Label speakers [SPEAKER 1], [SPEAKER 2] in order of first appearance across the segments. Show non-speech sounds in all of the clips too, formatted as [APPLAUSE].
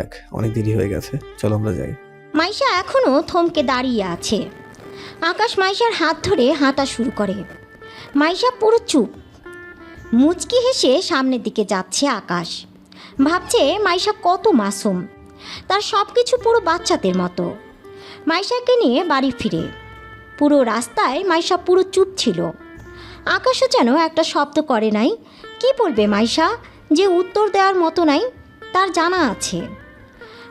[SPEAKER 1] যাক, অনেক দেরি হয়ে গেছে। চলো আমরা যাই।
[SPEAKER 2] মাইশা এখনও থমকে দাঁড়িয়ে আছে। আকাশ মাইশার হাত ধরে হাঁটা শুরু করে। মাইশা পুরো চুপ। মুচকি হেসে সামনের দিকে যাচ্ছে আকাশ। ভাবছে মাইশা কত মাসুম। তার সব কিছু পুরো বাচ্চাদের মতো। মাইশাকে নিয়ে বাড়ি ফিরে। পুরো রাস্তায় মাইশা পুরো চুপ ছিল। আকাশও যেন একটা শব্দ করে নাই। কি বলবে মাইশা? যে উত্তর দেওয়ার মতো নাই, তার জানা আছে।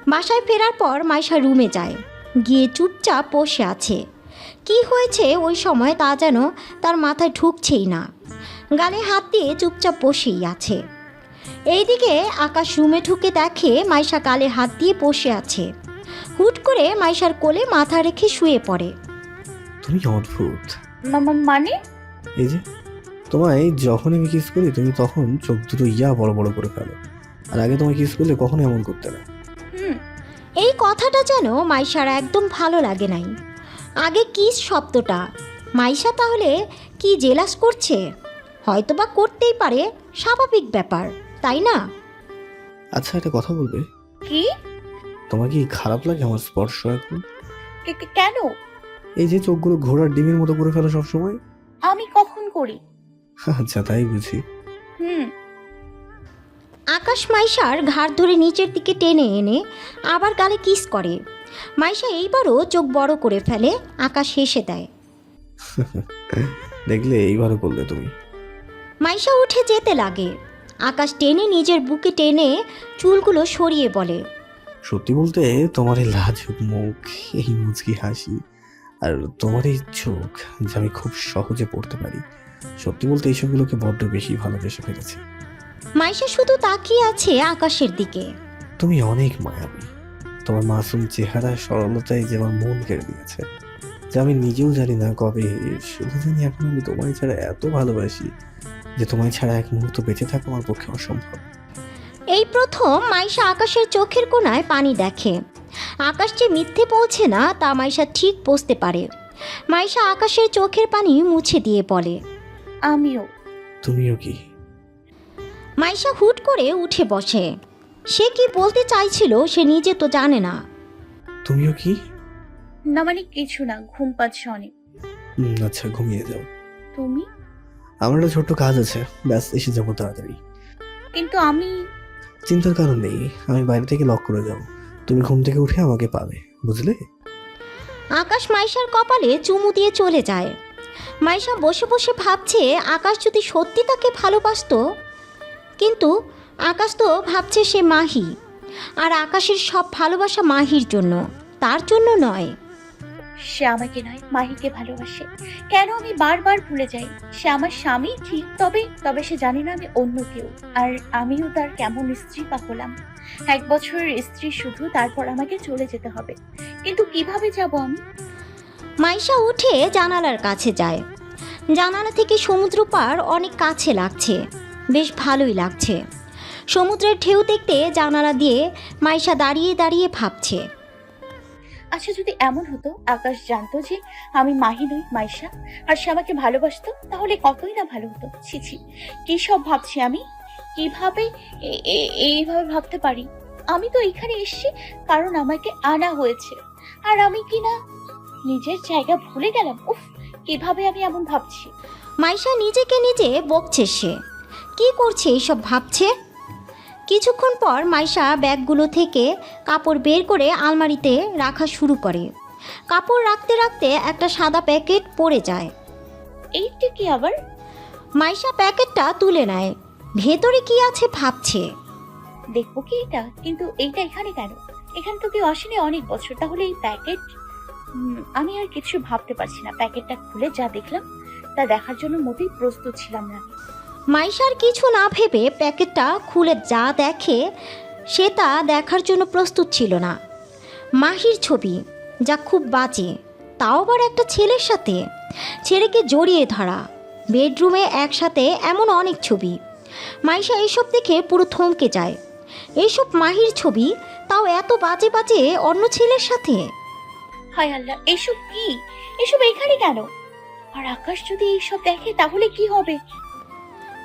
[SPEAKER 2] বাসায় ফেরার পর মাইশা রুমে যায়। গিয়ে চুপচাপ বসে আছে। কি হয়েছে ওই সময় তা যেন তার মাথায় ঢুকছেই না। গালে হাত দিয়ে চুপচাপ বসেই আছে। এইদিকে আকাশ রুমে ঢুকে দেখে মাইশা গালে হাত দিয়ে বসে আছে। হুট করে মাইশার কোলে মাথা রেখে শুয়ে পড়ে।
[SPEAKER 1] তুমি অদ্ভুত।
[SPEAKER 3] মানে?
[SPEAKER 1] এই যে তোমায় যখন আমি কিস করি তুমি তখন চোখ দুটো ইয়া বড় বড় করে ফেলো। আর আগে তোমায় কিস করলে কখনো এমন করতে না।
[SPEAKER 2] এই কথাটা যেন মাইশার একদম ভালো লাগে নাই। আগে কিস শব্দটা? মাইশা তাহলে কি জেলাস করছে? হয়তোবা করতেই পারে স্বাভাবিক ব্যাপার তাই না?
[SPEAKER 1] আচ্ছা একটা কথা বলবে?
[SPEAKER 3] কি?
[SPEAKER 1] তোমার কি খারাপ লাগে আমার স্পর্শ এখন?
[SPEAKER 3] কে- কে- কেন?
[SPEAKER 1] এই যে চোখগুলো ঘোড়ার ডিমের মতো করে ফেলো সবসময়।
[SPEAKER 3] আমি কখন করি?
[SPEAKER 1] আচ্ছা তাই বুঝি।
[SPEAKER 3] হুম
[SPEAKER 2] আকাশ মাইশার ঘাড় ধরে নিচের দিকে টেনে এনে আবার গালে কিস করে। মাইশা এইবারও চোখ বড় করে ফেলে আকাশ হেসে দেয়। [LAUGHS]
[SPEAKER 1] দেখলে এইবারও করলে তুমি।
[SPEAKER 2] মাইশা উঠে যেতে লাগে। আকাশ টেনে নিজের বুকে টেনে চুলগুলো সরিয়ে বলে
[SPEAKER 1] সত্যি বলতে তোমার এই লাজুক মুখ এই মুচকি হাসি আর তোমার এই চোখ যা আমি খুব সহজে পড়তে পারি। সত্যি বলতে এইসবগুলোকে বড্ড বেশি ভালোবেসে ফেলেছি।
[SPEAKER 2] মাইশা শুধু তাকিয়ে আছে আকাশের দিকে।
[SPEAKER 1] তুমি অনেক মায়াবী। তোমার মাসুম চেহারা সরলতায় যে আমার মন কেড়ে দিয়েছে যা আমি নিজেও জানি না কবে। শুধু জানি এখন আমি তোমায় ছাড়া এত ভালোবাসি যে তোমায় ছাড়া এক মুহূর্ত বেঁচে থাকা আমার পক্ষে অসম্ভব।
[SPEAKER 2] এই প্রথম মাইশা আকাশের চোখের কোণায় পানি দেখে। আকাশ যে মিথ্যে বলছে না তা মাইশা ঠিক বুঝতে পারে। মাইশা আকাশের চোখের পানি মুছে দিয়ে বলে
[SPEAKER 3] আমিও।
[SPEAKER 1] তুমিও কি?
[SPEAKER 2] মাইশা হুট করে উঠে বসে। সে কি বলতে চাইছিল সে নিজে তো জানে না।
[SPEAKER 1] তুমিও কি?
[SPEAKER 3] না মানে কিছু না ঘুম পাচ্ছে অনেক।
[SPEAKER 1] হুম, আচ্ছা ঘুমিয়ে যাও।
[SPEAKER 3] তুমি?
[SPEAKER 1] আমার একটা ছোট্ট কাজ আছে। ব্যাস এসে যাব তাড়াতাড়ি।
[SPEAKER 3] কিন্তু আমি
[SPEAKER 1] চিন্তার কারণ নেই আমি বাইরে থেকে লক করে যাব। তুমি ঘুম থেকে উঠে আমাকে পাবে বুঝলে?
[SPEAKER 2] আকাশ মাইশার কপালে চুমু দিয়ে চলে যায়। মাইশা বসে বসে ভাবছে আকাশ যদি সত্যি তাকে ভালোবাসতো কিন্তু আকাশ তো ভাবছে সে মাহি। আর আকাশের সব ভালোবাসা মাহির জন্য তার জন্য নয়।
[SPEAKER 3] সে আমাকে নয় মাহিকে ভালোবাসে। কেন আমি বারবার ভুলে যাই? সে আমার স্বামী? ঠিক তবে তবে সে জানে না আমি অন্য কেউ। আর আমিও তার কেমন স্ত্রী বা হলাম এক বছরের স্ত্রী শুধু তারপর আমাকে চলে যেতে হবে। কিন্তু কীভাবে যাব আমি?
[SPEAKER 2] মাইশা উঠে জানালার কাছে যায়। জানালা থেকে সমুদ্র পার অনেক কাছে লাগছে। বেশ ভালোই লাগছে। সমুদ্রের ঢেউ দেখতে জানালা দিয়ে মাইশা দাঁড়িয়ে দাঁড়িয়ে ভাবছে।
[SPEAKER 3] আচ্ছা যদি এমন হতো আকাশ জানতো যে আমি মাহি নই মাইশা। আর সে আমাকে ভালোবাসতো তাহলে কতই না ভালো হতো? ছি ছি কি সব ভাবছি আমি? কীভাবে এইভাবে ভাবতে পারি? আমি তো এখানে এসেছি কারণ আমাকে আনা হয়েছে। আর আমি কি না নিজের জায়গা ভুলে গেলাম? উফ কীভাবে আমি এমন ভাবছি?
[SPEAKER 2] মাইশা নিজেকে নিজে বকছে সে। কি করছে এইসব ভাবছে? কিছুক্ষণ পর মাইশা ব্যাগগুলো থেকে কাপড় বের করে আলমারিতে রাখা শুরু করে। কাপড় রাখতে রাখতে একটা সাদা প্যাকেট পড়ে যায়।
[SPEAKER 3] এইটা কি আবার?
[SPEAKER 2] মাইশা প্যাকেটটা তুলে নেয়। ভেতরে কি আছে ভাবছে।
[SPEAKER 3] দেখব কি এটা? কিন্তু এইটা এখানে কেন? এখানে তো কেউ আসেনি অনেক বছর। তাহলে এই প্যাকেট? আমি আর কিছু ভাবতে পারছি না। প্যাকেটটা খুলে যা দেখলাম তা দেখার জন্য মোটেই প্রস্তুত ছিলাম না।
[SPEAKER 2] মাইশার কিছু না ভেবে প্যাকেটটা খুলে যা দেখে, সে তা দেখার জন্য প্রস্তুত ছিল না। মাহির ছবি, যা খুব বাজে, তাও আবার একটা ছেলের সাথে। ছেলেকে জড়িয়ে ধরা, বেডরুমে একসাথে এমন অনেক ছবি। মাইশা এইসব দেখে পুরো থমকে যায়। এইসব মাহির ছবি, তাও এত বাজে বাজে অন্য ছেলের সাথে।
[SPEAKER 3] হায় আল্লাহ, এসব কি? এসব এখানে কেন? আর আকাশ যদি এইসব দেখে, তাহলে কি হবে?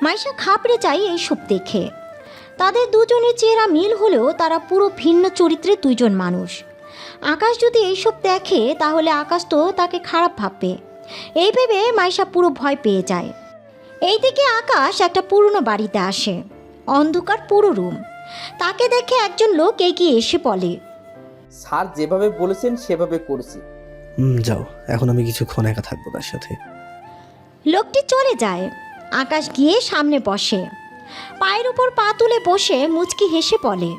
[SPEAKER 2] মাইশা খাপড়ে যায় এইসব দেখে। তাদের দুজনের চেহারা মিল হলেও তারা পুরো ভিন্ন চরিত্রের দুইজন মানুষ। আকাশ যদি এইসব দেখে তাহলে আকাশ তো তাকে খারাপ ভাববে। এই ভেবে মাইশা পুরো ভয় পেয়ে যায়। এইদিকে আকাশ একটা পুরনো বাড়িতে আসে। অন্ধকার পুরো রুম। তাকে দেখে একজন লোক এগিয়ে এসে বলে
[SPEAKER 4] স্যার যেভাবে বলেছেন সেভাবে করেছি।
[SPEAKER 1] হুম যাও। এখন আমি কিছুক্ষণ একা থাকব তার সাথে।
[SPEAKER 2] লোকটি চলে যায়। আকাশ গিয়ে সামনে বসে। পায়ের উপর পা তুলে বসে মুচকি হেসে বলে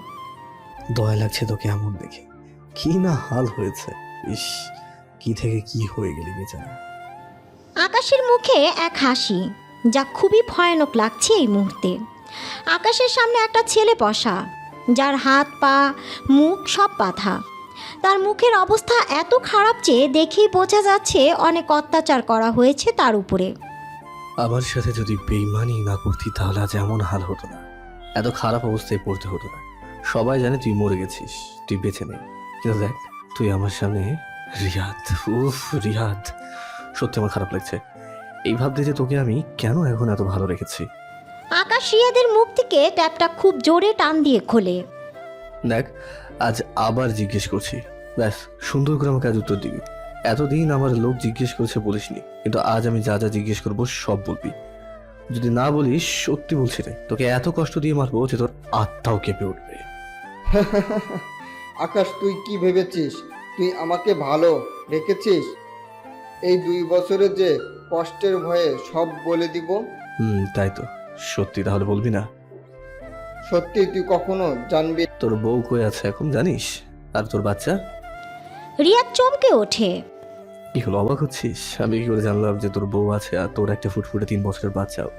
[SPEAKER 1] দয়া লাগছে তোকে এমন দেখে। কি না হাল হয়েছে? ইস কি থেকে কি হয়ে গেলি বেচারা?
[SPEAKER 2] আকাশের মুখে এক হাসি যা খুবই ভয়ানক লাগছে এই মুহূর্তে। আকাশের সামনে একটা ছেলে বসা যার হাত পা মুখ সব বাঁধা। তার মুখের অবস্থা এত খারাপ যে দেখেই বোঝা যাচ্ছে অনেক অত্যাচার করা হয়েছে তার উপরে।
[SPEAKER 1] আমার সাথে যদি বেইমানি না করতি তাহলে আজ এমন হাল হতো না। এত খারাপ অবস্থায় পড়তে হতো না। সবাই জানে তুই মরে গেছিস তুই বেঁচে নেই। কিন্তু দেখ তুই আমার সামনে রিয়াদ উফ রিয়াদ। সত্যি আমার খারাপ লাগছে। এই ভাবতে যে তোকে আমি কেন এখন এত ভালো রেখেছি?
[SPEAKER 2] আকাশ রিয়াদের মুখ থেকে ট্যাপটা খুব জোরে টান দিয়ে খোলে।
[SPEAKER 1] দেখ আজ আবার জিজ্ঞেস করছি। ব্যাস সুন্দর করে আমাকে আজ উত্তর দিবি। এতদিন আমার লোক জিজ্ঞেস করেছে বলিসনি কিন্তু আজ আমি যা যা জিজ্ঞেস করব সব বলবি। যদি না বলিস সত্যি বলছি রে তোকে এত কষ্ট দিয়ে মারবো যে তোর আত্মাও কেঁপে উঠবে। [LAUGHS]
[SPEAKER 5] আকাশ তুই কি ভেবেছিস? তুই আমাকে ভালো রেখেছিস? এই দুই বছরে যে কষ্টের ভয়ে সব বলে দিব?
[SPEAKER 1] হুম তাই তো। সত্যি তাহলে বলবি না?
[SPEAKER 5] সত্যি তুই কখনো জানবি?
[SPEAKER 1] তোর বউ কই আছে এখন জানিস? আর তোর বাচ্চা?
[SPEAKER 2] রিয়াদ চমকে ওঠে।
[SPEAKER 1] কি হলো অবাক হচ্ছিস? আমি কি করে জানলাম যে তোর বউ আছে আর তোর একটা ফুটফুটে তিন বছরের বাচ্চাও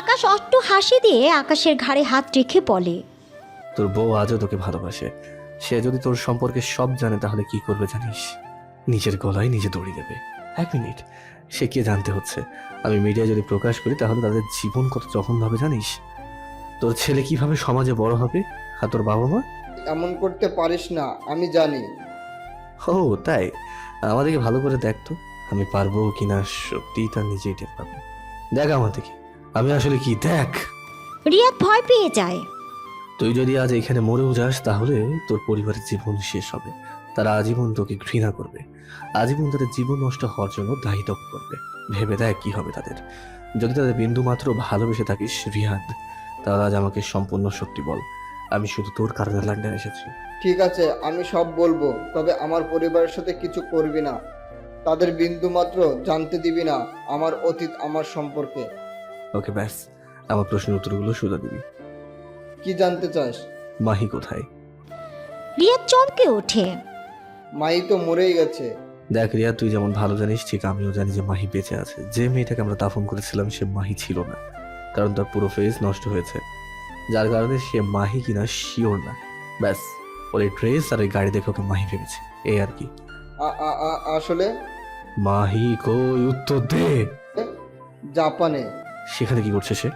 [SPEAKER 2] আকাশ অট্ট হাসি দিয়ে আকাশের ঘাড়ে হাত রেখে বলে
[SPEAKER 1] তোর বউ আজও তোকে ভালোবাসে। সে যদি তোর সম্পর্কে সব জানে তাহলে কি করবে জানিস? নিজের গলায় নিজে দড়ি দেবে। এক মিনিট সে কে জানতে হচ্ছে? আমি মিডিয়ায় যদি প্রকাশ করি তাহলে তাদের জীবন কত যখন ভাবে জানিস? তোর ছেলে কীভাবে সমাজে বড় হবে? আর তোর বাবা মা
[SPEAKER 5] এমন করতে পারিস না আমি জানি।
[SPEAKER 1] ও তাই? আমাদেরকে ভালো করে দেখ তো আমি পারব কিনা সত্যি তার নিজেই টের পাবে। দেখ আমার দিকে আমি আসলে কি দেখ।
[SPEAKER 2] রিয়াদ ভয় পেয়ে যায়।
[SPEAKER 1] তুই যদি আজ এখানে মরেও যাস তাহলে তোর পরিবারের জীবন শেষ হবে। তারা আজীবন তোকে ঘৃণা করবে। আজীবন তাদের জীবন নষ্ট হওয়ার জন্য দায়িত্ব করবে। ভেবে দেখ কি হবে তাদের। যদি তাদের বিন্দু মাত্র ভালোবেসে থাকিস রিয়াদ তাহলে আজ আমাকে সম্পূর্ণ সত্যি বল। আমি শুধু তোর কারণে লন্ডন এসেছি।
[SPEAKER 5] ঠিক আছে আমি সব বলব তবে আমার পরিবারের সাথে কিছু করবি না। তাদের বিন্দু মাত্র জানতে দিবি না আমার অতীত আমার সম্পর্কে।
[SPEAKER 1] ওকে ব্যাস। আমার প্রশ্ন উত্তরগুলো শুধু দিবি।
[SPEAKER 5] কি জানতে চাস?
[SPEAKER 1] মাহি কোথায়?
[SPEAKER 2] রিয়াদ চমকে ওঠে।
[SPEAKER 5] মাহি তো মরেই গেছে।
[SPEAKER 1] দেখ রিয়া তুই যেমন ভালো জানিস ঠিক আমিও জানি যে মাহি বেঁচে আছে। যে মেয়েটাকে আমরা দাফন করেছিলাম সে মাহি ছিল না। কারণ তার পুরো ফেস নষ্ট হয়েছে। যার কারণে সে মাহি কিনা শিওর না। ব্যাস ওর এই ড্রেস আর এই গাড়ি দেখে ওকে মাহি ভেবেছে। এই আর কি।
[SPEAKER 5] আ- আ- আ- আসলে?
[SPEAKER 1] মাহি কই উত্তর দে।
[SPEAKER 5] জাপানে।
[SPEAKER 1] সেখানে কি করছে সে?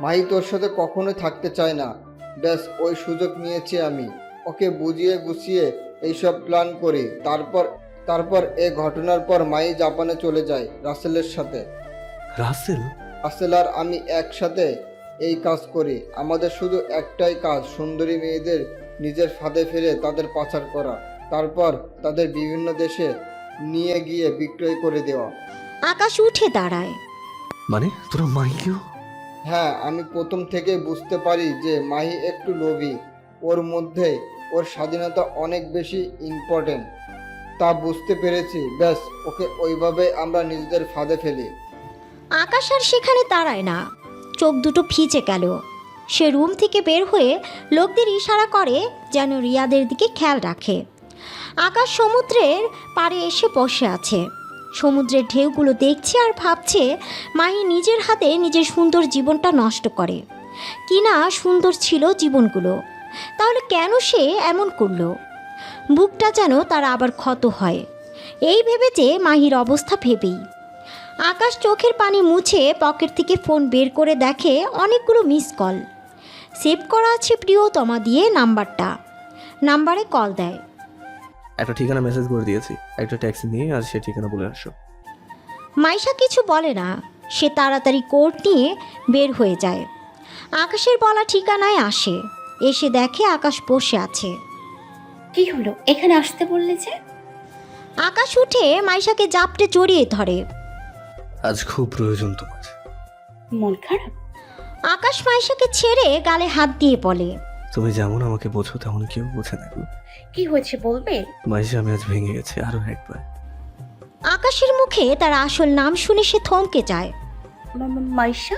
[SPEAKER 5] মাহি তোর সাথে কখনোই থাকতে চায় না। ব্যাস ওই সুযোগ নিয়েছি আমি। ওকে বুঝিয়ে গুছিয়ে এইসব প্ল্যান করি। তারপর তারপর এ ঘটনার পর মাই জাপানে চলে যায় রাসেলের সাথে।
[SPEAKER 1] রাসেল?
[SPEAKER 5] রাসেল আর আমি একসাথে এই কাজ করি। আমাদের শুধু একটাই কাজ সুন্দরী মেয়েদের নিজের ফাঁদে ফেলে তাদের পাচার করা তারপর তাদের বিভিন্ন দেশে নিয়ে গিয়ে বিক্রয় করে দেওয়া।
[SPEAKER 2] আকাশ উঠে দাঁড়ায়।
[SPEAKER 1] মানে তোরা মাহিকেও
[SPEAKER 5] হ্যাঁ আমি প্রথম থেকে বুঝতে পারি যে মাহি একটু লোভী। ওর মধ্যে ওর স্বাধীনতা অনেক বেশি ইম্পর্টেন্ট তা বুঝতে পেরেছি ব্যাস ওকে ওইভাবে আমরা নিজেদের ফাঁদে ফেলি।
[SPEAKER 2] আকাশ আর সেখানে দাঁড়ায় না। চোখ দুটো ভিজে গেল। সে রুম থেকে বের হয়ে লোকদের ইশারা করে যেন রিয়াদের দিকে খেয়াল রাখে। আকাশ সমুদ্রের পাড়ে এসে বসে আছে। সমুদ্রের ঢেউগুলো দেখছে আর ভাবছে, মাহি নিজের হাতে নিজের সুন্দর জীবনটা নষ্ট করে। কিনা সুন্দর ছিল জীবনগুলো। তাহলে কেন সে এমন করল? বুকটা যেন তার আবার ক্ষত হয়। এই ভেবে যে মাহির অবস্থা ভেবেই। আকাশ চোখের পানি মুছে পকেট থেকে ফোন বের করে দেখে অনেকগুলো মিস কল। সেভ করা আছে প্রিয়তমা দিয়ে নাম্বারটা। নাম্বারে কল দেয়।
[SPEAKER 1] একটা ঠিকানা মেসেজ করে দিয়েছি। একটা ট্যাক্সি নিয়ে আর সে ঠিকানা বলে আসো।
[SPEAKER 2] মাইশা কিছু বলে না। সে তাড়াতাড়ি কোর্ট নিয়ে বের হয়ে যায়। আকাশের বলা ঠিকানায় আসে। এসে দেখে আকাশ বসে আছে।
[SPEAKER 3] কি হলো? এখানে আসতে বললে যে?
[SPEAKER 2] আকাশ উঠে মাইশাকে জাপটে জড়িয়ে ধরে।
[SPEAKER 1] আজ খুব প্রয়োজন তোমার।
[SPEAKER 3] মন খারাপ?
[SPEAKER 2] আকাশ মাইশাকে ছেড়ে গালে হাত দিয়ে বলে
[SPEAKER 1] তুমি যেমন আমাকে বোঝো তেমন কেউ বোঝে না গো।
[SPEAKER 3] কি হয়েছে বলবে?
[SPEAKER 1] মাইশা আমি আজ ভেঙে গেছে আরও একবার।
[SPEAKER 2] আকাশের মুখে তার আসল নাম শুনে সে থমকে যায়।
[SPEAKER 3] মা- মা- মাইশা?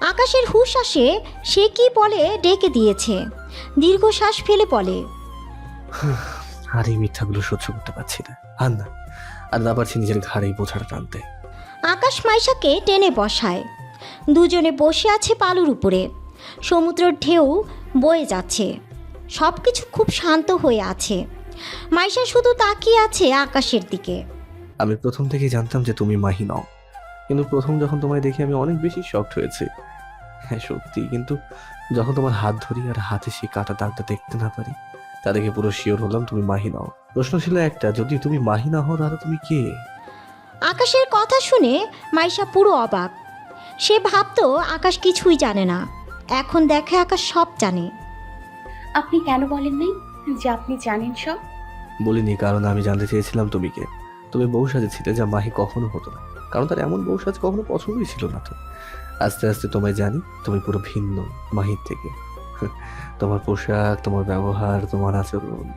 [SPEAKER 2] আকাশের হুশ আসে সে কি বলে ডেকে দিয়েছে। দীর্ঘশ্বাস ফেলে বলে
[SPEAKER 1] আর এই মিথ্যাগুলো সহ্য করতে পারছি না। আর না আর না পারছি নিজের ঘাড়েই বোঝাটা টানতে।
[SPEAKER 2] আকাশ মাইশাকে টেনে বসায়। দুজনে বসে আছে পালুর উপরে। সমুদ্রের ঢেউ বয়ে যাচ্ছে। সব কিছু খুব শান্ত হয়ে আছে। মাইশা শুধু তাকিয়ে আছে আকাশের দিকে।
[SPEAKER 1] আমি প্রথম থেকেই জানতাম যে তুমি মাহি নও। কিন্তু প্রথম যখন তোমায় দেখে আমি অনেক বেশি শকড হয়েছি। হ্যাঁ সত্যি কিন্তু যখন তোমার হাত ধরি আর হাতে সেই কাটা দাগটা দেখতে না পারি তা দেখে পুরো শিওর হলাম তুমি মাহি নও। প্রশ্ন ছিল একটা যদি তুমি মাহি না হও তাহলে তুমি কে?
[SPEAKER 2] আকাশের কথা শুনে মাইশা পুরো অবাক। সে ভাবতো আকাশ কিছুই জানে না। এখন দেখে আকাশ সব জানে।
[SPEAKER 3] আপনি কেন বলেন নাই যে আপনি জানেন সব?
[SPEAKER 1] বলিনি কারণ আমি জানতে চেয়েছিলাম তুমি কে তুমি বউ সাজেছিলে যা মাহি কখনো হতো না। কারণ তার এমন বউ সাজ কখনো পছন্দই ছিল না তো। আস্তে আস্তে তোমায় জানি তুমি পুরো ভিন্ন মাহির থেকে। [LAUGHS] তোমার পোশাক, তোমার ব্যবহার, তোমার আচরণ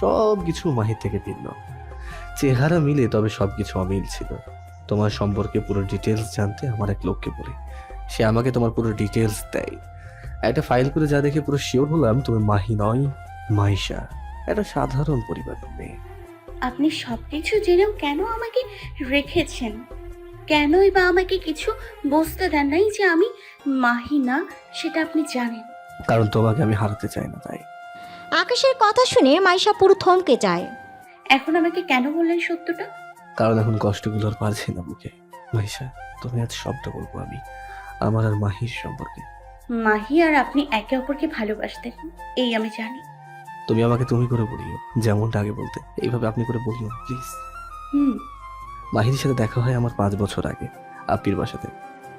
[SPEAKER 1] সব কিছু মাহির থেকে ভিন্ন। চেহারা মিলে তবে সব কিছু অমিল ছিল। তোমার সম্পর্কে পুরো ডিটেলস জানতে আমার এক লোককে বলি। সে আমাকে তোমার পুরো ডিটেলস দেয়। একটা ফাইল করে যা দেখে পুরো শিওর হলাম তুমি মাহি নয়, মাইশা। একটা সাধারণ পরিবারের মেয়ে।
[SPEAKER 3] আপনি সব কিছু জেনেও কেন আমাকে রেখেছেন? কেনই বা আমাকে কিছু বুঝতে দেন নাই যে আমি মাহি না, সেটা আপনি জানেন।
[SPEAKER 1] কারণ তোমাকে আমি হারাতে চাই না তাই।
[SPEAKER 2] আকাশের কথা শুনে মাইশা পুরো থমকে যায়।
[SPEAKER 3] এখন আমাকে কেন বললেন সত্যটা?
[SPEAKER 1] কারণ এখন কষ্টগুলো আর পারছি না বুকে মাইশা তুমি আজ সবটা বলব আমি আমার আর মাহির সম্পর্কে।
[SPEAKER 3] মাহি আর আপনি একে অপরকে ভালোবাসতেন এই আমি জানি।
[SPEAKER 1] তুমি আমাকে তুমি করে বলিও যেমনটা আগে বলতে এইভাবে আপনি করে বলিও প্লিজ
[SPEAKER 3] হুম।
[SPEAKER 1] মাহির সাথে দেখা হয় আমার পাঁচ বছর আগে আপ্পির বাসাতে।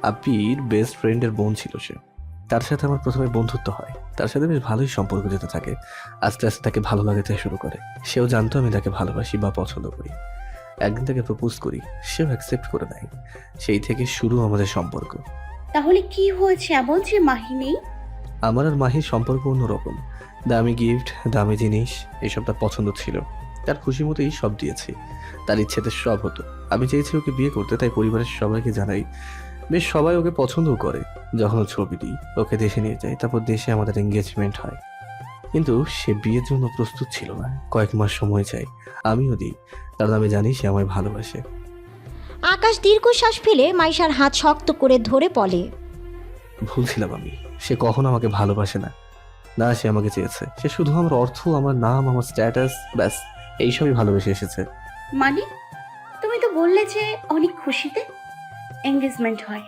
[SPEAKER 1] আপ্পির বেস্ট ফ্রেন্ডের বোন ছিল সে। তার সাথে আমার প্রথমে বন্ধুত্ব হয়। তার সাথে বেশ ভালোই সম্পর্ক যেতে থাকে। আস্তে আস্তে তাকে ভালো লাগাতে শুরু করে। সেও জানতো আমি তাকে ভালোবাসি বা পছন্দ করি। একদিন তাকে প্রপোজ করি। সেও অ্যাকসেপ্ট করে নেয়। সেই থেকে শুরু আমাদের সম্পর্ক।
[SPEAKER 3] তাহলে কি হয়েছে এমন যে মাহি নেই?
[SPEAKER 1] আমার আর মাহির সম্পর্ক অন্যরকম। দামি গিফট দামি জিনিস এসব তার পছন্দ ছিল। তার খুশি মতোই সব দিয়েছি। তার ইচ্ছেতে সব হতো। আমি চেয়েছি ওকে বিয়ে করতে তাই পরিবারের সবাইকে জানাই। বেশ সবাই ওকে পছন্দও করে যখন ও ছবি দিই ওকে দেশে নিয়ে যায় তারপর দেশে আমাদের এঙ্গেজমেন্ট হয়। কিন্তু সে বিয়ের জন্য প্রস্তুত ছিল না। কয়েক মাস সময় চাই আমিও দিই। কারণ আমি জানি সে আমায় ভালোবাসে।
[SPEAKER 2] আকাশ দীর্ঘশ্বাস ফেলে মাইশার হাত শক্ত করে ধরে বলে
[SPEAKER 1] ভুলছিলাম আমি। সে কখনো আমাকে ভালোবাসে না। না সে আমাকে চেয়েছে। সে শুধু আমার অর্থ আমার নাম আমার স্ট্যাটাস ব্যাস এইসবই ভালোবেসে এসেছে।
[SPEAKER 3] মানে তুমি তো বললে যে অনেক খুশিতে। এঙ্গেজমেন্ট হয়।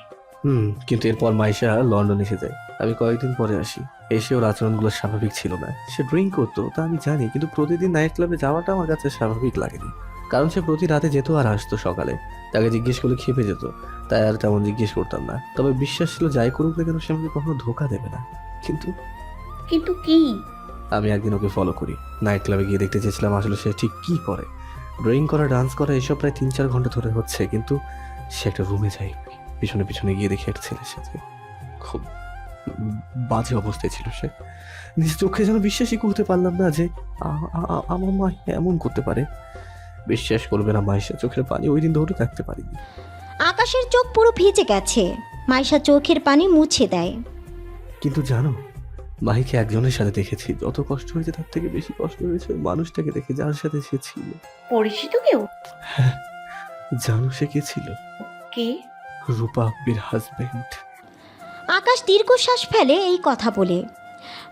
[SPEAKER 1] হুম কিন্তু এরপর মাইশা লন্ডন এসে যায়। আমি কয়েকদিন পরে আসি। এসে ওর আচরণগুলো স্বাভাবিক ছিল না। সে ড্রিঙ্ক করতো তা আমি জানি কিন্তু প্রতিদিন নাইট ক্লাবে যাওয়াটা আমার কাছে স্বাভাবিক লাগেনি। কারণ সে প্রতি রাতে যেত আর আসতো সকালে। তাকে জিজ্ঞেস করলে খেপে যেত। তাই আর তেমন জিজ্ঞেস করতাম না। তবে বিশ্বাস ছিল যাই করুক না কেন সে আমাকে কখনো ধোকা দেবে না। কিন্তু
[SPEAKER 3] কিন্তু কি?
[SPEAKER 1] আমি একদিন ওকে ফলো করি। নাইট ক্লাবে গিয়ে দেখতে চেয়েছিলাম আসলে সে ঠিক কি করে। ড্রয়িং করা ডান্স করা এসব প্রায় তিন চার ঘণ্টা ধরে হচ্ছে। কিন্তু সে একটা রুমে যায় পিছনে পিছনে গিয়ে দেখে একটা ছেলের সাথে খুব বাজে অবস্থায় ছিল সে। নিজ চোখে যেন বিশ্বাসই করতে পারলাম না যে আমার মা এমন করতে পারে। বিশ্বাস করবে না মায়ের চোখের পানি ওই দিন ধরে থাকতে পারিনি।
[SPEAKER 2] আকাশের চোখ পুরো ভিজে গেছে। মাইশা চোখের পানি মুছে দেয়।
[SPEAKER 1] কিন্তু জানো মাহিকে একজনের সাথে দেখেছি যত কষ্ট হয়েছে তার থেকে বেশি কষ্ট হয়েছে মানুষটাকে দেখে যার সাথে সে ছিল।
[SPEAKER 3] পরিচিত কেউ?
[SPEAKER 1] জানো সে কে ছিল?
[SPEAKER 3] কে?
[SPEAKER 1] রূপা আব্বির হাজবেন্ড
[SPEAKER 2] আকাশ দীর্ঘশ্বাস ফেলে এই কথা বলে।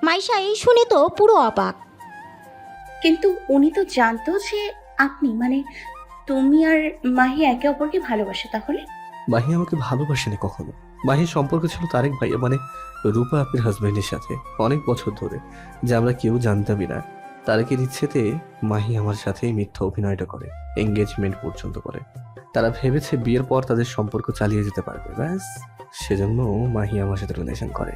[SPEAKER 2] মাইশা এই শুনে তো পুরো অবাক।
[SPEAKER 3] কিন্তু উনি তো জানতো যে আপনি মানে তুমি আর মাহি একে অপরকে ভালোবাসে তাহলে?
[SPEAKER 1] মাহি আমাকে ভালোবাসেনি কখনো। মাহির সম্পর্ক ছিল তারেক ভাইয়া মানে রূপা আব্বির হাজবেন্ডের সাথে অনেক বছর ধরে যা আমরা কেউ জানতামই না। তারেকের ইচ্ছেতে মাহি আমার সাথে মিথ্যা অভিনয়টা করে এঙ্গেজমেন্ট পর্যন্ত করে। তারা ভেবেছে বিয়ের পর তাদের সম্পর্ক চালিয়ে যেতে পারবে। ব্যাস সেজন্য মাহি আমার সাথে রিলেশন করে।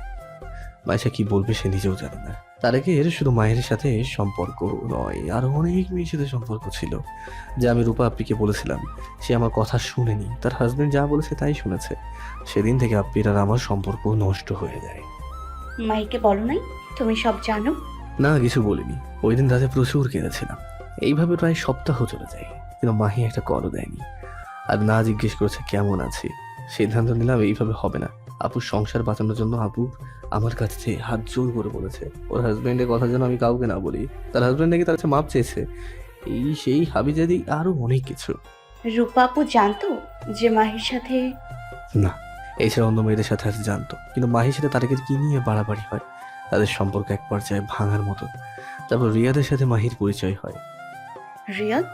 [SPEAKER 1] মাইশা কি বলবে সে নিজেও জানে না। তার আগে এর শুধু মায়ের সাথে সম্পর্ক নয় আরও অনেক মেয়ের সাথে সম্পর্ক ছিল। যা আমি রূপা আপ্পিকে বলেছিলাম সে আমার কথা শুনেনি। তার হাজবেন্ড যা বলেছে তাই শুনেছে। সেদিন থেকে আপ্পির আর আমার সম্পর্ক নষ্ট হয়ে যায়।
[SPEAKER 3] মাইকে বলো নাই? তুমি সব জানো?
[SPEAKER 1] না কিছু বলিনি। ওই দিন রাতে প্রচুর কেঁদেছিলাম। এইভাবে প্রায় সপ্তাহ চলে যায়। কিন্তু মাহি একটা কলও দেয়নি। আর না জিজ্ঞেস করেছে কেমন আছি। সিদ্ধান্ত নিলাম এইভাবে হবে না। আপুর সংসার বাঁচানোর জন্য আপু আমার কাছে হাত জোর করে বলেছে। ওর হাজবেন্ডের কথা যেন আমি কাউকে না বলি। তার হাজবেন্ড নাকি তার কাছে মাপ চেয়েছে। এই সেই হাবিজাদি আরও অনেক কিছু।
[SPEAKER 3] রূপা আপু জানতো যে মাহির সাথে
[SPEAKER 1] না এছাড়া অন্য মেয়েদের সাথে আছে জানতো। কিন্তু মাহির সাথে তাদেরকে কি নিয়ে বাড়াবাড়ি হয়? তাদের সম্পর্ক এক পর্যায়ে ভাঙার মতো। তারপর রিয়াদের সাথে মাহির পরিচয় হয়।
[SPEAKER 3] রিয়াদ?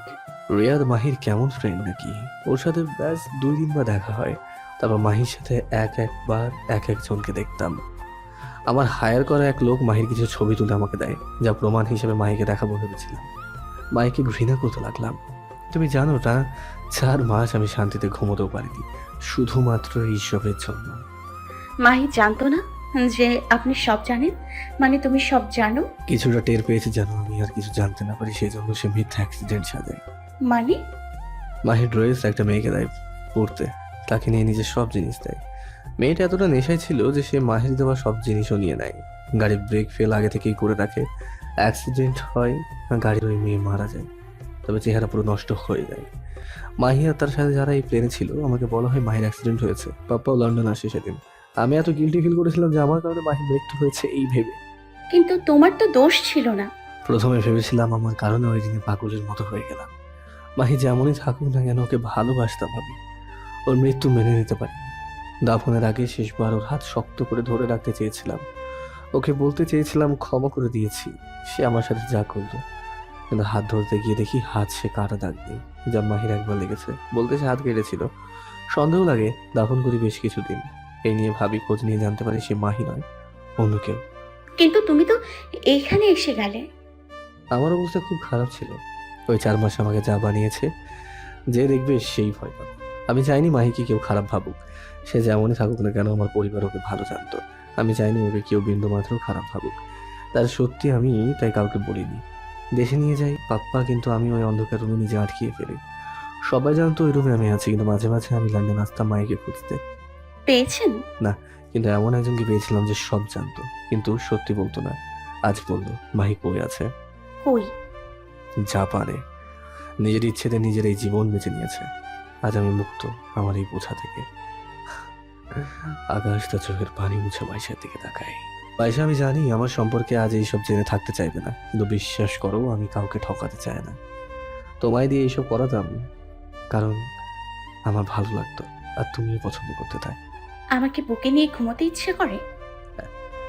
[SPEAKER 1] রিয়াদ মাহির কেমন ফ্রেন্ড নাকি? ওর সাথে ব্যাস দুই দিন বা দেখা হয়। তারপর মাহির সাথে এক একবার এক একজনকে দেখতাম। আমার হায়ার করা এক লোক মাহির কিছু ছবি তুলে আমাকে দেয় যা প্রমাণ হিসেবে মাহিকে দেখাবো ভেবেছিলাম। মাহিকে ঘৃণা করতে লাগলাম। তুমি জানো না চার মাস আমি শান্তিতে ঘুমোতেও পারিনি শুধুমাত্র এইসবের জন্য।
[SPEAKER 3] মাহি জানতো না যে আপনি সব জানেন? মানে তুমি সব জানো?
[SPEAKER 1] কিছুটা টের পেয়েছে জানো আমি আর কিছু জানতে না পারি সেই জন্য সে মিথ্যা অ্যাক্সিডেন্ট সাজায়।
[SPEAKER 3] মানে?
[SPEAKER 1] মাহির ড্রেস একটা মেয়েকে দেয় পড়তে তাকে নিয়ে নিজের সব জিনিস দেয়। মেয়েটা এতটা নেশায় ছিল যে সে মাহির দেওয়া সব জিনিসও নিয়ে নেয়। গাড়ির ব্রেক ফেল আগে থেকেই করে রাখে। অ্যাক্সিডেন্ট হয় গাড়ির ওই মেয়ে মারা যায়। তবে চেহারা পুরো নষ্ট হয়ে যায়। মাহি আর তার সাথে যারা এই প্লেনে ছিল আমাকে বলা হয় মাহির অ্যাক্সিডেন্ট হয়েছে। পাপ্পাও লন্ডন আসে সেদিন। আমি এত গিল্টি ফিল করেছিলাম যে আমার কারণে মাহির মৃত্যু হয়েছে এই ভেবে।
[SPEAKER 3] কিন্তু তোমার তো দোষ ছিল না।
[SPEAKER 1] প্রথমে ভেবেছিলাম আমার কারণে ওই দিনে পাগলের মতো হয়ে গেলাম। মাহি যেমনই থাকুক না কেন ওকে ভালোবাসতাম আমি। ওর মৃত্যু মেনে নিতে পারি। দাফনের আগে শেষবার ওর হাত শক্ত করে ধরে রাখতে চেয়েছিলাম। ওকে বলতে চেয়েছিলাম ক্ষমা করে দিয়েছি। সে আমার সাথে যা করল। কিন্তু হাত ধরতে গিয়ে দেখি হাত সে কাটা দাগ নেই যা মাহির একবার লেগেছে। বলতে সে হাত কেটেছিল। সন্দেহ লাগে দাফন করি বেশ কিছুদিন। এই নিয়ে ভাবি খোঁজ নিয়ে জানতে পারি সে মাহি নয় অন্য কেউ।
[SPEAKER 3] কিন্তু তুমি তো এইখানে এসে গেলে।
[SPEAKER 1] আমার অবস্থা খুব খারাপ ছিল। ওই চার মাস আমাকে যা বানিয়েছে যে দেখবে সেই ভয় পাবে। আমি চাইনি মাহিকে কেউ খারাপ ভাবুক। সে যেমনই থাকুক না কেন আমার পরিবার ওকে ভালো জানতো। আমি চাইনি ওকে কেউ বিন্দু মাত্র খারাপ ভাবুক। তার সত্যি আমি তাই কাউকে বলিনি। দেশে নিয়ে যাই পাপ্পা কিন্তু আমি ওই অন্ধকার রুমে নিজে আটকিয়ে ফেলি। সবাই জানতো ওই রুমে আমি আছি কিন্তু মাঝে মাঝে আমি লন্ডন আসতাম মাইকে খুঁজতে।
[SPEAKER 3] পেয়েছেন?
[SPEAKER 1] না কিন্তু এমন একজনকে পেয়েছিলাম যে সব জানতো কিন্তু সত্যি বলতো না। আজ বলল মাহি কই আছে?
[SPEAKER 3] কই?
[SPEAKER 1] জাপানে নিজের ইচ্ছেতে নিজের এই জীবন বেছে নিয়েছে। আজ আমি মুক্ত আমার এই বোঝা থেকে। আকাশ তো চোখের পানি মুছে বাইশার দিকে তাকাই বাইশা আমি জানি আমার সম্পর্কে আজ এইসব জেনে থাকতে চাইবে না। কিন্তু বিশ্বাস করো আমি কাউকে ঠকাতে চাই না। তোমায় দিয়ে এইসব করাতাম কারণ আমার ভালো লাগতো। আর তুমিও পছন্দ করতে তাই।
[SPEAKER 3] আমাকে বুকে নিয়ে ঘুমোতে ইচ্ছে করে?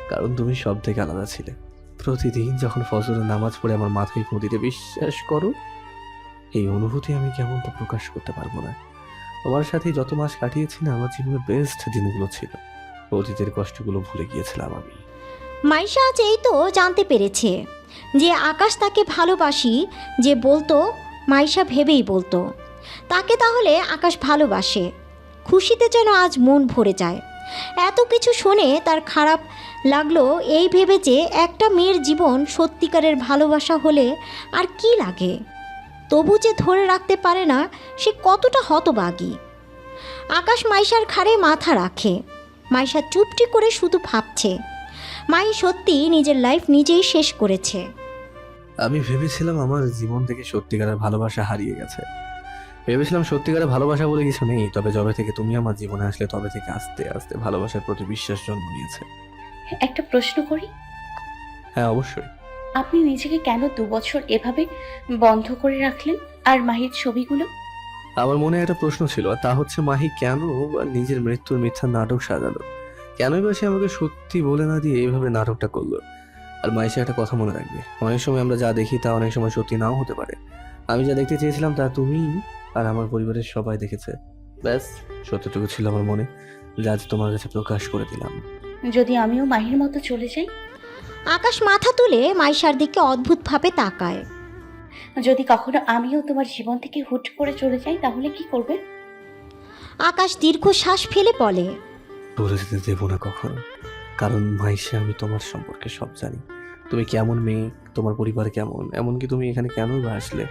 [SPEAKER 1] কারণ তুমি সব থেকে আলাদা ছিলে। প্রতিদিন যখন ফজরের নামাজ পড়ে আমার মাথায় ফুঁ দিতে বিশ্বাস করো, এই অনুভূতি আমি কেমন তা প্রকাশ করতে পারব না। তোমার সাথে যত মাস কাটিয়েছি না, আমার জীবনের বেস্ট দিনগুলো ছিল। অতীতের কষ্টগুলো ভুলে গিয়েছিলাম আমি।
[SPEAKER 2] মাইশা আজ এই তো জানতে পেরেছে যে আকাশ তাকে ভালোবাসি যে বলতো, মাইশা ভেবেই বলতো। তাকে তাহলে আকাশ ভালোবাসে। খুশিতে যেন আজ মন ভরে যায়। এত কিছু শুনে তার খারাপ লাগল এই ভেবে যে একটা মেয়ের জীবন সত্যিকারের ভালোবাসা হলে আর কি লাগে? তবু যে ধরে রাখতে পারে না, সে কতটা হতবাগী। আকাশ মাইশার ঘাড়ে মাথা রাখে। মাইশা চুপটি করে শুধু ভাবছে, মাই সত্যি নিজের লাইফ নিজেই শেষ করেছে।
[SPEAKER 1] আমি ভেবেছিলাম আমার জীবন থেকে সত্যিকারের ভালোবাসা হারিয়ে গেছে। ভেবেছিলাম সত্যিকারের ভালোবাসা বলে কিছু নেই, তবে যবে থেকে তুমি আমার জীবনে আসলে তবে থেকে আস্তে আস্তে ভালোবাসার প্রতি বিশ্বাস জন্ম নিয়েছে।
[SPEAKER 3] একটা প্রশ্ন করি?
[SPEAKER 1] হ্যাঁ অবশ্যই।
[SPEAKER 3] আপনি নিজেকে কেন দু বছর এভাবে বন্ধ করে রাখলেন? আর মাহির ছবিগুলো?
[SPEAKER 1] আমার মনে একটা প্রশ্ন ছিল তা হচ্ছে মাহি কেন নিজের মৃত্যুর মিথ্যা নাটক সাজালো? কেনই বা সে আমাকে সত্যি বলে না দিয়ে এইভাবে নাটকটা করল? আর মাইসে একটা কথা মনে রাখবে অনেক সময় আমরা যা দেখি তা অনেক সময় সত্যি নাও হতে পারে। আমি যা দেখতে চেয়েছিলাম তা তুমি আর আমার পরিবারের সবাই দেখেছে। ব্যাস সত্যটুকু ছিল আমার মনে যা আজ তোমার কাছে প্রকাশ করে দিলাম।
[SPEAKER 3] যদি আমিও মাহির মতো চলে যাই?
[SPEAKER 2] আকাশ মাথা তুলে মাইশার দিকে অদ্ভুতভাবে তাকায়।
[SPEAKER 3] যদি কখনো আমিও তোমার জীবন থেকে হুট করে চলে যাই তাহলে কি করবে?
[SPEAKER 2] আকাশ দীর্ঘ শ্বাস ফেলে বলে
[SPEAKER 1] ভুলে যেতে দেবো না কখনো। কারণ মাইশা আমি তোমার সম্পর্কে সব জানি। তুমি কেমন মেয়ে? তোমার পরিবার কেমন? এমনকি তুমি এখানে কেন বা আসলে?